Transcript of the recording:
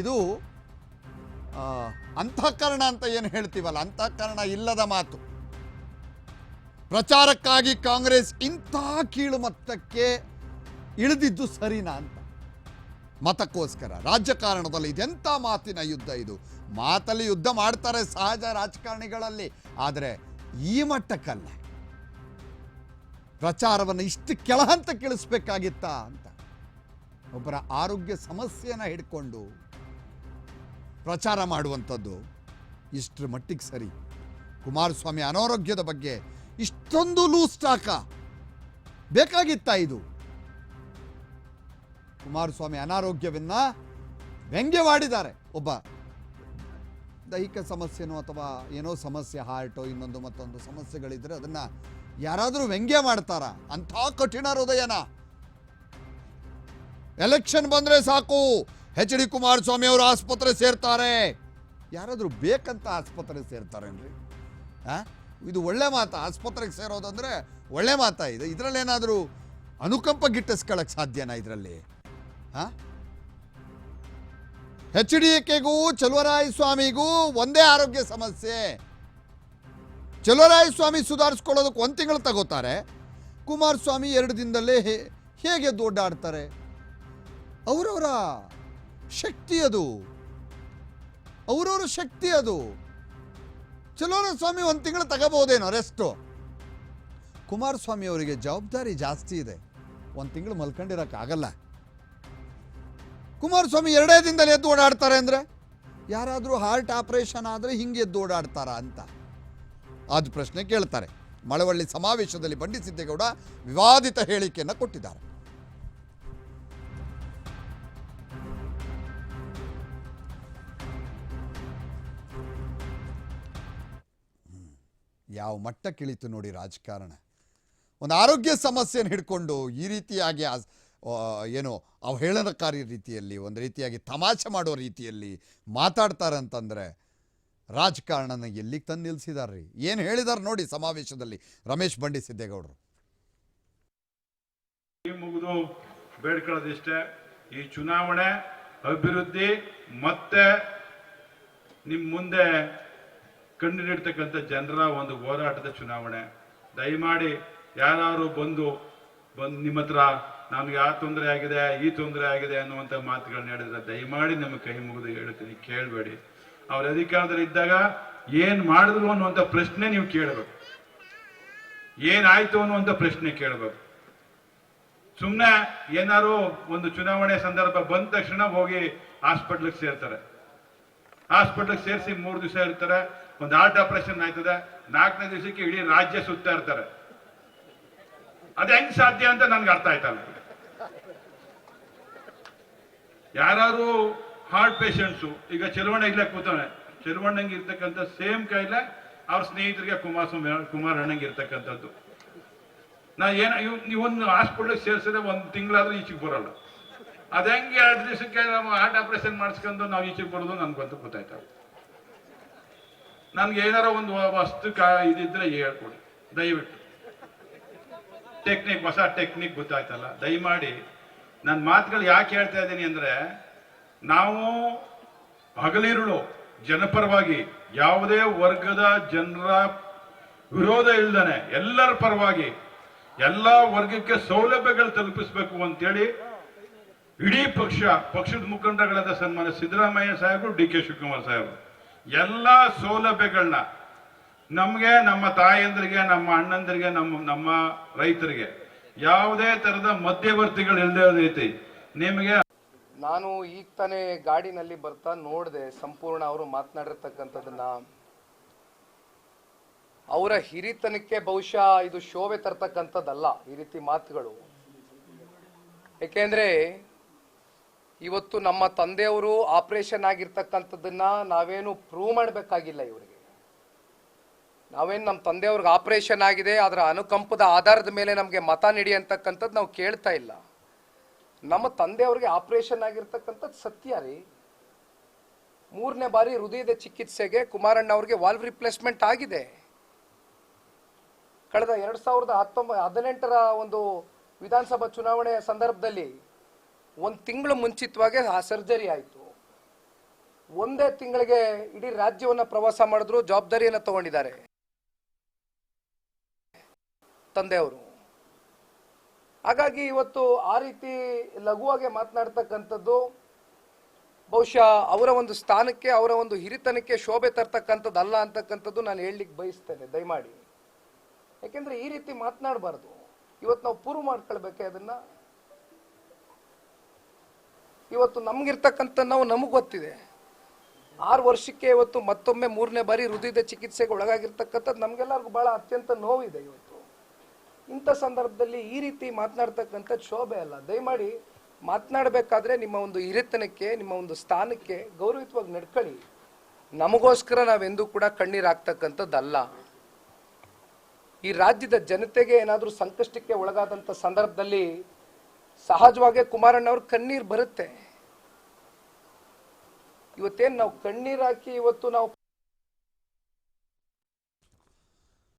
ಇದು ಅಂತಃಕರಣ ಅಂತ ಏನು ಹೇಳ್ತೀವಲ್ಲ ಅಂತಃಕರಣ ಇಲ್ಲದ ಮಾತು. ಪ್ರಚಾರಕ್ಕಾಗಿ ಕಾಂಗ್ರೆಸ್ ಇಂಥ ಕೀಳು ಮಟ್ಟಕ್ಕೆ ಇಳಿದಿದ್ದು ಸರಿನಾ ಅಂತ. ಮತಕ್ಕೋಸ್ಕರ, ರಾಜಕಾರಣದಲ್ಲಿ ಇದೆಂಥ ಮಾತಿನ ಯುದ್ಧ ಇದು. ಮಾತಲ್ಲಿ ಯುದ್ಧ ಮಾಡ್ತಾರೆ ಸಹಜ ರಾಜಕಾರಣಿಗಳಲ್ಲಿ, ಆದರೆ ಈ ಮಟ್ಟಕ್ಕಲ್ಲ. ಪ್ರಚಾರವನ್ನು ಇಷ್ಟು ಕೆಳಹಂತ ಇಳಿಸ್ಬೇಕಾಗಿತ್ತಾ ಅಂತ. ಒಬ್ಬರ ಆರೋಗ್ಯ ಸಮಸ್ಯೆನ ಹಿಡ್ಕೊಂಡು ಪ್ರಚಾರ ಮಾಡುವಂಥದ್ದು ಇಷ್ಟರ ಮಟ್ಟಿಗೆ ಸರಿ. ಕುಮಾರಸ್ವಾಮಿ ಅನಾರೋಗ್ಯದ ಬಗ್ಗೆ ಇಷ್ಟೊಂದು ಲೂಸ್ ಟಾಕ ಬೇಕಾಗಿತ್ತಾ ಇದು? ಕುಮಾರಸ್ವಾಮಿ ಅನಾರೋಗ್ಯವನ್ನ ವ್ಯಂಗ್ಯವಾಡಿದ್ದಾರೆ. ಒಬ್ಬ ದೈಹಿಕ ಸಮಸ್ಯೆನೋ ಅಥವಾ ಏನೋ ಸಮಸ್ಯೆ ಹಾರ್ಟೋ ಇನ್ನೊಂದು ಮತ್ತೊಂದು ಸಮಸ್ಯೆಗಳಿದ್ರೆ ಅದನ್ನ ಯಾರಾದರೂ ವ್ಯಂಗ್ಯ ಮಾಡ್ತಾರ. ಅಂಥ ಕಠಿಣ ಹೃದಯನ. ಎಲೆಕ್ಷನ್ ಬಂದ್ರೆ ಸಾಕು. ಎಚ್ ಡಿ ಕುಮಾರಸ್ವಾಮಿ ಅವರು ಆಸ್ಪತ್ರೆ ಸೇರ್ತಾರೆ. ಯಾರಾದರೂ ಬೇಕಂತ ಆಸ್ಪತ್ರೆ ಸೇರ್ತಾರೇನ್ರಿ? ಆ? ಇದು ಒಳ್ಳೆ ಮಾತಾ. ಆಸ್ಪತ್ರೆಗೆ ಸೇರೋದಂದ್ರೆ ಒಳ್ಳೆ ಮಾತಾ ಇದರಲ್ಲಿ ಏನಾದರೂ ಅನುಕಂಪ ಗಿಟ್ಟಿಸ್ಕೊಳ್ಳೋಕೆ ಸಾಧ್ಯನಾ ಇದರಲ್ಲಿ? ಆ? ಎಚ್ ಡಿ ಕೆಗೂ ಸ್ವಾಮಿಗೂ ಒಂದೇ ಆರೋಗ್ಯ ಸಮಸ್ಯೆ. ಸ್ವಾಮಿ ಸುಧಾರಿಸ್ಕೊಳ್ಳೋದಕ್ಕೆ ಒಂದು ತಿಂಗಳು ತಗೋತಾರೆ. ಕುಮಾರಸ್ವಾಮಿ ಎರಡು ದಿನದಲ್ಲೇ ಹೇ- ಹೇಗೆ ದೊಡ್ಡಾಡ್ತಾರೆ? ಅವರವರ ಶಕ್ತಿ ಅದು. ಅವ್ರವ್ರ ಶಕ್ತಿ ಅದು. ಚಲೋರ ಸ್ವಾಮಿ, ಒಂದು ತಿಂಗಳು ತಗೋಬಹುದೇನೋ ರೆಸ್ಟು ಕುಮಾರಸ್ವಾಮಿ ಅವರಿಗೆ ಜವಾಬ್ದಾರಿ ಜಾಸ್ತಿ ಇದೆ. ಒಂದು ತಿಂಗಳು ಮಲ್ಕೊಂಡಿರೋಕ್ಕಾಗಲ್ಲ ಕುಮಾರಸ್ವಾಮಿ ಎರಡೇ ದಿನದಲ್ಲಿ ಎದ್ದು ಓಡಾಡ್ತಾರೆ ಅಂದರೆ? ಯಾರಾದರೂ ಹಾರ್ಟ್ ಆಪರೇಷನ್ ಆದರೆ ಹಿಂಗೆ ಎದ್ದು ಓಡಾಡ್ತಾರಾ ಅಂತ? ಅದು ಪ್ರಶ್ನೆ ಕೇಳ್ತಾರೆ. ಮಳವಳ್ಳಿ ಸಮಾವೇಶದಲ್ಲಿ ಬಂಡಿ ಸಿದ್ದೇಗೌಡ ವಿವಾದಿತ ಹೇಳಿಕೆಯನ್ನು ಕೊಟ್ಟಿದ್ದಾರೆ. ಯಾವ ಮಟ್ಟಕ್ಕಿಳಿತು ನೋಡಿ ರಾಜಕಾರಣ. ಒಂದು ಆರೋಗ್ಯ ಸಮಸ್ಯೆಯನ್ನು ಹಿಡ್ಕೊಂಡು ಈ ರೀತಿಯಾಗಿ ಏನು ಅವಹೇಳನಕಾರಿ ರೀತಿಯಲ್ಲಿ, ಒಂದು ರೀತಿಯಾಗಿ ತಮಾಷೆ ಮಾಡೋ ರೀತಿಯಲ್ಲಿ ಮಾತಾಡ್ತಾರೆ ಅಂತಂದರೆ ರಾಜಕಾರಣನ ಎಲ್ಲಿಗೆ ತಂದು ನಿಲ್ಲಿಸಿದಾರ್ರಿ ಏನು ಹೇಳಿದಾರೆ ನೋಡಿ ಸಮಾವೇಶದಲ್ಲಿ ರಮೇಶ್ ಬಂಡಿ ಸಿದ್ದೇಗೌಡರು. ಮುಗಿದು ಬೇಡ್ಕೊಳ್ಳೋದಿಷ್ಟೇ, ಈ ಚುನಾವಣೆ ಅಭಿವೃದ್ಧಿ ಮತ್ತೆ ನಿಮ್ಮ ಮುಂದೆ ಕಂಡಿಡ್ತಕ್ಕಂಥ ಜನರ ಒಂದು ಹೋರಾಟದ ಚುನಾವಣೆ. ದಯಮಾಡಿ ಯಾರು ಬಂದು ಬಂದು ನಿಮ್ಮ ಹತ್ರ ನಮ್ಗೆ ಆ ತೊಂದರೆ ಆಗಿದೆ, ಈ ತೊಂದರೆ ಆಗಿದೆ ಅನ್ನುವಂಥ ಮಾತುಗಳನ್ನ ಹೇಳಿದ್ರೆ ದಯಮಾಡಿ ನಮ್ಮ ಕೈ ಮುಗಿದು ಹೇಳ್ತೀನಿ ಕೇಳಬೇಡಿ. ಅವ್ರ ಅಧಿಕಾರದಲ್ಲಿ ಇದ್ದಾಗ ಏನ್ ಮಾಡಿದ್ರು ಅನ್ನುವಂಥ ಪ್ರಶ್ನೆ ನೀವು ಕೇಳಬೇಕು. ಏನಾಯ್ತು ಅನ್ನುವಂಥ ಪ್ರಶ್ನೆ ಕೇಳಬೇಕು. ಸುಮ್ಮನೆ ಏನಾರು ಒಂದು ಚುನಾವಣೆ ಸಂದರ್ಭ ಬಂದ ತಕ್ಷಣ ಹೋಗಿ ಹಾಸ್ಪಿಟ್ಲಿಗೆ ಸೇರ್ತಾರೆ. ಹಾಸ್ಪಿಟ್ಲಿಗೆ ಸೇರಿಸಿ ಮೂರು ದಿವಸ ಇರ್ತಾರೆ, ಒಂದು ಹಾರ್ಟ್ ಆಪರೇಷನ್ ಆಯ್ತದೆ, ನಾಲ್ಕನೇ ದಿವಸಕ್ಕೆ ಇಡೀ ರಾಜ್ಯ ಸುತ್ತಾ ಇರ್ತಾರೆ. ಅದು ಹೆಂಗ್ ಸಾಧ್ಯ ಅಂತ ನನ್ಗೆ ಅರ್ಥ ಆಯ್ತಲ್ಲ ಯಾರು ಹಾರ್ಟ್ ಪೇಷಂಟ್ಸು, ಈಗ ಚೆಲುವಣ್ಣ ಇಲ್ಲ ಕೂತಾನೆ ಚೆಲುವಣ್ಣಂಗೆ ಇರ್ತಕ್ಕಂಥ ಸೇಮ್ ಕಾಯಿಲೆ ಅವ್ರ ಸ್ನೇಹಿತರಿಗೆ ಕುಮಾರಸ್ವಾಮಿ, ಕುಮಾರಣ್ಣಂಗೆ ಇರ್ತಕ್ಕಂಥದ್ದು. ನಾ ಏನ ಇವನ್ ಹಾಸ್ಪಿಟ್ಲಿಗೆ ಸೇರಿಸಿದ್ರೆ ಒಂದು ತಿಂಗಳಾದ್ರೂ ಈಚೆಗೆ ಬರಲ್ಲ. ಅದ ಹೆಂಗೆ ಎರಡು ದಿವಸಕ್ಕೆ ನಾವು ಹಾರ್ಟ್ ಆಪರೇಷನ್ ಮಾಡಿಸ್ಕೊಂಡು ನಾವು ಈಚೆಗೆ ಬರೋದು ನನ್ಗಂತೂ ಗೊತ್ತಾಯ್ತು ನನ್ಗೆ ಏನಾರ ಒಂದು ವಸ್ತು ಇದಿದ್ರೆ ಹೇಳ್ಕೊಡಿ, ದಯವಿಟ್ಟು. ಟೆಕ್ನಿಕ್ ಹೊಸ ಟೆಕ್ನಿಕ್ ಗೊತ್ತಾಯ್ತಲ್ಲ, ದಯಮಾಡಿ. ನನ್ನ ಮಾತುಗಳು ಯಾಕೆ ಹೇಳ್ತಾ ಇದ್ದೀನಿ ಅಂದ್ರೆ, ನಾವು ಹಗಲಿರುಳು ಜನಪರವಾಗಿ ಯಾವುದೇ ವರ್ಗದ ಜನರ ವಿರೋಧ ಇಲ್ದನೆ ಎಲ್ಲರ ಪರವಾಗಿ ಎಲ್ಲ ವರ್ಗಕ್ಕೆ ಸೌಲಭ್ಯಗಳು ತಲುಪಿಸಬೇಕು ಅಂತೇಳಿ ಇಡೀ ಪಕ್ಷ, ಪಕ್ಷದ ಮುಖಂಡಗಳಾದ ಸನ್ಮಾನ್ಯ ಸಿದ್ದರಾಮಯ್ಯ ಸಾಹೇಬರು, ಡಿ ಕೆ ಶಿವಕುಮಾರ್ ಸಾಹೇಬರು, ಎಲ್ಲ ಸೌಲಭ್ಯಗಳನ್ನ ನಮಗೆ, ನಮ್ಮ ತಾಯಂದ್ರಿಗೆ, ನಮ್ಮ ಅಣ್ಣಂದ್ರಿಗೆ, ನಮ್ಮ ನಮ್ಮ ರೈತರಿಗೆ ಯಾವುದೇ ತರದ ಮಧ್ಯವರ್ತಿಗಳು ಇಲ್ಲದೆ ರೀತಿ ನಿಮಗೆ ನಾನು ಈಗ ತಾನೇ ಗಾಡಿನಲ್ಲಿ ಬರ್ತಾ ನೋಡಿದೆ, ಸಂಪೂರ್ಣ ಅವರು ಮಾತನಾಡಿರ್ತಕ್ಕಂಥದ್ದನ್ನ. ಅವರ ಹಿರಿತನಕ್ಕೆ ಬಹುಶಃ ಇದು ಶೋಭೆ ತರ್ತಕ್ಕಂಥದ್ದಲ್ಲ, ಈ ರೀತಿ ಮಾತುಗಳು. ಏಕೆಂದ್ರೆ ಇವತ್ತು ನಮ್ಮ ತಂದೆಯವರು ಆಪರೇಷನ್ ಆಗಿರ್ತಕ್ಕಂಥದ್ದನ್ನ ನಾವೇನು ಪ್ರೂವ್ ಮಾಡಬೇಕಾಗಿಲ್ಲ ಇವರಿಗೆ. ನಾವೇನು ನಮ್ಮ ತಂದೆಯವ್ರಿಗೆ ಆಪರೇಷನ್ ಆಗಿದೆ, ಅದರ ಅನುಕಂಪದ ಆಧಾರದ ಮೇಲೆ ನಮಗೆ ಮತ ನೀಡಿ ಅಂತಕ್ಕಂಥದ್ದು ನಾವು ಕೇಳ್ತಾ ಇಲ್ಲ. ನಮ್ಮ ತಂದೆಯವ್ರಿಗೆ ಆಪರೇಷನ್ ಆಗಿರ್ತಕ್ಕಂಥದ್ದು ಸತ್ಯ ರೀ. ಮೂರನೇ ಬಾರಿ ಹೃದಯದ ಚಿಕಿತ್ಸೆಗೆ ಕುಮಾರಣ್ಣ ಅವ್ರಿಗೆ ವಾಲ್ವ್ ರಿಪ್ಲೇಸ್ಮೆಂಟ್ ಆಗಿದೆ. ಕಳೆದ ಎರಡು ಸಾವಿರದ ಹತ್ತೊಂಬ, ಹದಿನೆಂಟರ ಒಂದು ವಿಧಾನಸಭಾ ಚುನಾವಣೆಯ ಸಂದರ್ಭದಲ್ಲಿ ಒಂದು ತಿಂಗಳು ಮುಂಚಿತವಾಗಿ ಆ ಸರ್ಜರಿ ಆಯಿತು. ಒಂದೇ ತಿಂಗಳಿಗೆ ಇಡೀ ರಾಜ್ಯವನ್ನು ಪ್ರವಾಸ ಮಾಡಿದ್ರು, ಜವಾಬ್ದಾರಿಯನ್ನು ತಗೊಂಡಿದ್ದಾರೆ. ತಂದೆಯವರು. ಹಾಗಾಗಿ ಇವತ್ತು ಆ ರೀತಿ ಲಘುವಾಗಿ ಮಾತನಾಡ್ತಕ್ಕಂಥದ್ದು, ಬಹುಶಃ ಅವರ ಒಂದು ಸ್ಥಾನಕ್ಕೆ, ಅವರ ಒಂದು ಹಿರಿತನಕ್ಕೆ ಶೋಭೆ ತರ್ತಕ್ಕಂಥದ್ದು ಅಲ್ಲ ಅಂತಕ್ಕಂಥದ್ದು ನಾನು ಹೇಳಲಿಕ್ಕೆ ಬಯಸ್ತೇನೆ, ದಯಮಾಡಿ. ಯಾಕೆಂದರೆ ಈ ರೀತಿ ಮಾತನಾಡಬಾರ್ದು. ಇವತ್ತು ನಾವು ಪೂರ್ವ ಮಾಡ್ಕೊಳ್ಬೇಕೆ ಅದನ್ನ ಇವತ್ತು ನಮ್ಗಿರ್ತಕ್ಕಂಥ ನಾವು ನಮಗೆ ಗೊತ್ತಿದೆ. ಆರು ವರ್ಷಕ್ಕೆ ಇವತ್ತು ಮತ್ತೊಮ್ಮೆ ಮೂರನೇ ಬಾರಿ ಹೃದಯದ ಚಿಕಿತ್ಸೆಗೆ ಒಳಗಾಗಿರ್ತಕ್ಕಂಥದ್ದು ನಮಗೆಲ್ಲರಿಗೂ ಬಹಳ ಅತ್ಯಂತ ನೋವಿದೆ ಇವತ್ತು. ಇಂಥ ಸಂದರ್ಭದಲ್ಲಿ ಈ ರೀತಿ ಮಾತನಾಡ್ತಕ್ಕಂಥದ್ದು ಶೋಭೆ ಅಲ್ಲ. ದಯಮಾಡಿ ಮಾತನಾಡಬೇಕಾದ್ರೆ ನಿಮ್ಮ ಒಂದು ಹಿರಿತನಕ್ಕೆ, ನಿಮ್ಮ ಒಂದು ಸ್ಥಾನಕ್ಕೆ ಗೌರವಿತವಾಗಿ ನಡ್ಕೊಳ್ಳಿ. ನಮಗೋಸ್ಕರ ನಾವೆಂದೂ ಕೂಡ ಕಣ್ಣೀರಾಗ್ತಕ್ಕಂಥದ್ದಲ್ಲ ಈ ರಾಜ್ಯದ ಜನತೆಗೆ ಏನಾದರೂ ಸಂಕಷ್ಟಕ್ಕೆ ಒಳಗಾದಂಥ ಸಂದರ್ಭದಲ್ಲಿ ಸಹಜವಾಗಿ ಕುಮಾರಣ್ಣವ್ರ ಕಣ್ಣೀರು ಬರುತ್ತೆ. ಇವತ್ತೇನು ನಾವು ಕಣ್ಣೀರು ಹಾಕಿ ಇವತ್ತು ನಾವು